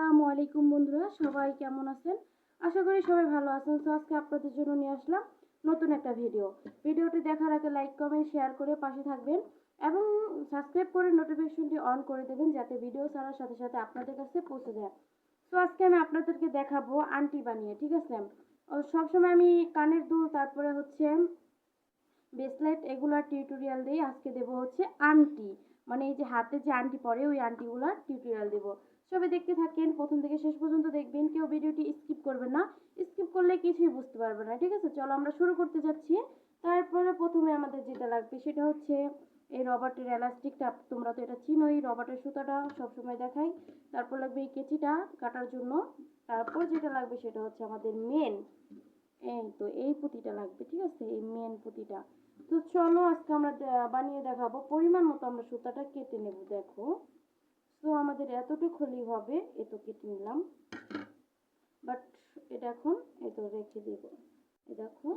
আসসালামু আলাইকুম বন্ধুরা, সবাই কেমন আছেন? আশা করি সবাই ভালো আছেন। তো আজকে আপনাদের জন্য নিয়ে আসলাম নতুন একটা ভিডিও। ভিডিওটি দেখার আগে লাইক কমেন্ট শেয়ার করে পাশে থাকবেন এবং সাবস্ক্রাইব করে নোটিফিকেশনটি অন করে দেবেন যাতে ভিডিও ছাড়ার সাথে সাথে আপনাদের কাছে পৌঁছে যায়। তো আজকে আমি আপনাদেরকে দেখাবো আন্টি বানিয়ে, ঠিক আছে? সবসময় আমি কানের দুল, তারপরে হচ্ছে ব্রেসলেট এগুলার টিউটোরিয়াল দিই আজকে দেবো হচ্ছে আন্টি। মানে এই যে হাতে যে আন্টি পরে, ওই আন্টিগুলার টিউটোরিয়াল দেবো। সবাই দেখতে থাকেন, প্রথম থেকে শেষ পর্যন্ত দেখবেন, কেউ ভিডিওটি স্কিপ করবেন না। স্কিপ করলে কিছুই বুঝতে পারবে না, ঠিক আছে? চলো আমরা শুরু করতে যাচ্ছি। তারপরে প্রথমে আমাদের যেটা লাগবে, সেটা হচ্ছে এই রবার্টের এলাস্টিকটা তোমরা তো এটা চিনোই রবার্টের সুতাটা সবসময় দেখাই। তারপর লাগবে এই কেচিটা কাটার জন্য। তারপর যেটা লাগবে, সেটা হচ্ছে আমাদের মেন এই তো, এই পুঁতিটা লাগবে, ঠিক আছে? এই মেন পুঁতিটা। তো চলো আজকে আমরা বানিয়ে দেখাবো। পরিমাণ মতো আমরা সুতাটা কেটে নেব, দেখো। তো আমাদের এতটুকু হলেই হবে এত কেটে নিলাম। বাট এটা এখন এটা রেখে দেব। দেখো,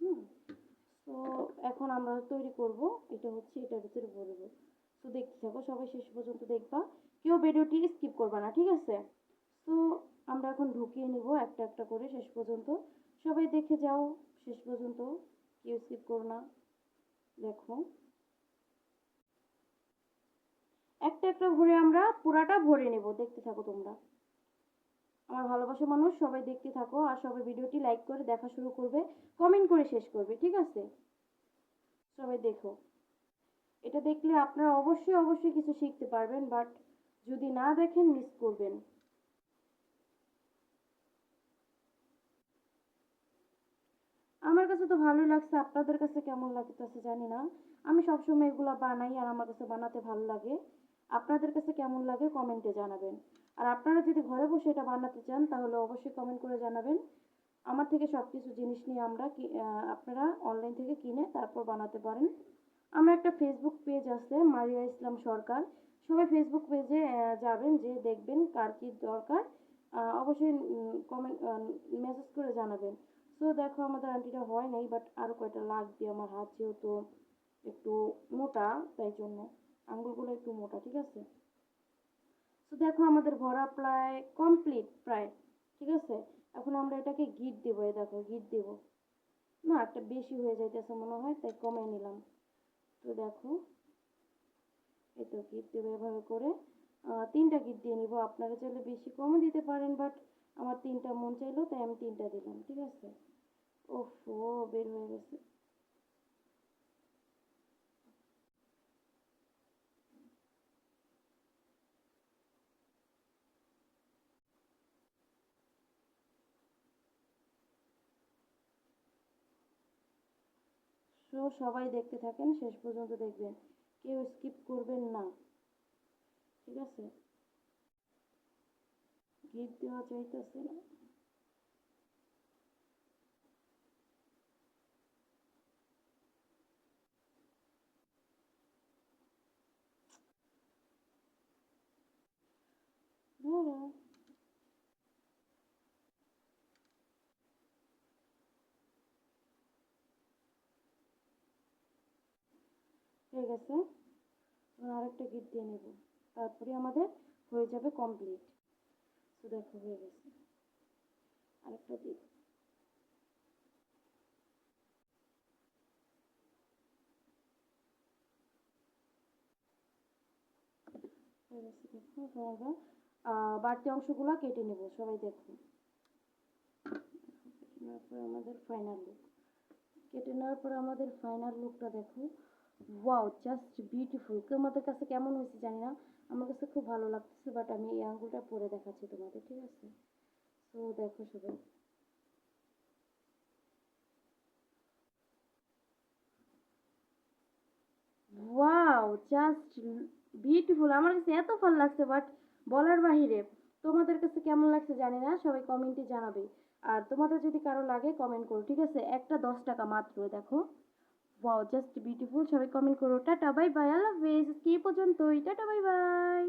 হুম। তো এখন আমরা তৈরি করব, এটা হচ্ছে এটার ভিতরে ভরবো তো দেখতে থাকো, সবাই শেষ পর্যন্ত দেখবা। কেউ ভিডিওটি স্কিপ করবা না, ঠিক আছে? তো আমরা এখন ঢুকিয়ে নিব একটা একটা করে শেষ পর্যন্ত। সবাই দেখে যাও, শেষ পর্যন্ত। কেউ স্কিপ করো না। দেখো। একটা একটা ভরে আমরা পুরাটা ভরে নেব, দেখতে থাকো তোমরা। আমার ভালোবাসা মানুষ, সবাই দেখতে থাকো আর সবাই ভিডিওটি লাইক করে দেখা শুরু করবে, কমেন্ট করে শেষ করবে, ঠিক আছে? সবাই দেখো। এটা দেখলে আপনারা অবশ্যই অবশ্যই কিছু শিখতে পারবেন, বাট যদি না দেখেন, মিস করবেন আমার কাছে তো ভালোই লাগছে। আপনাদের কাছে কেমন লাগতেছে জানি না। আমি সবসময় এগুলো বানাই আর আমার কাছে বানাতে ভালো লাগে। আপনাদের কাছে কেমন লাগে কমেন্টে জানাবেন। আর আপনারা যদি ঘরে বসে এটা বানাতে চান, তাহলে অবশ্যই কমেন্ট করে জানাবেন। আমার থেকে সব কিছু জিনিস নিয়ে আমরা আপনারা অনলাইন থেকে কিনে তারপর বানাতে পারেন। আমার একটা ফেসবুক পেজ আছে, মারিয়া ইসলাম সরকার। সবাই ফেসবুক পেজে যাবেন যে দেখবেন কার কি দরকার। অবশ্যই কমেন্ট মেসেজ করে জানাবেন। তো দেখো আমাদের আন্টিটা হয় নাই বাট আরও কয়টা লাগবে আমার হাত যেহেতু একটু মোটা, তাই জন্য আঙ্গুলগুলো একটু মোটা, ঠিক আছে? তো দেখো আমাদের ভরা প্রায় কমপ্লিট প্রায়, ঠিক আছে? এখন আমরা এটাকে গিট দেবো, এই দেখো গিট দেবো। না, একটা বেশি হয়ে যাইতেছে মনে হয়, তাই কমিয়ে নিলাম। তো দেখো, এই তো গিট দেবো এভাবে করে। তিনটা গিট দিয়ে নিব। আপনারা চাইলে বেশি কমও দিতে পারেন বাট আমার তিনটা মন চাইলো, তাই আমি তিনটা দিলাম, ঠিক আছে? ওফো, বের হয়ে গেছে। সো সবাই দেখতে থাকেন, শেষ পর্যন্ত দেখবেন। কেউ স্কিপ করবেন না। ঠিক আছে? গিফট দেওয়া চাইতেছে না হয়ে গেছে আরেকটা গিট দিয়ে নেব তারপরে আমাদের হয়ে যাবে কমপ্লিট দেখো হয়ে গেছে। আরেকটা দিই বাড়তি অংশগুলো কেটে নেব, সবাই দেখো। কেটে নেওয়ার পরে আমাদের ফাইনাল লুক কেটে নেওয়ার পরে আমাদের ফাইনাল লুকটা দেখো। ওয়াও জাস্ট বিউটিফুল তোমাদের কাছে কেমন হয়েছে জানি না। আমার কাছে খুব ভালো লাগতেছে বাট আমি এই আঙ্গুলটা পরে দেখাচ্ছি তোমাদের, ঠিক আছে? তো দেখো সবাই। ওয়াও জাস্ট বিউটিফুল আমার কাছে এত ভালো লাগছে বাট বলার বাহিরে, তোমাদের কাছে কেমন লাগছে জানি না, সবাই কমেন্টে জানাবে। আর তোমাদের যদি কারও লাগে কমেন্ট করো, ঠিক আছে? একটা দশ টাকা মাত্র, দেখো। ওয়াও জাস্ট বিউটিফুল সবাই কমেন্ট করো। টাটা বাই বাই আল্লাহ হাফেজ। কি পর্যন্তই। Tata bye by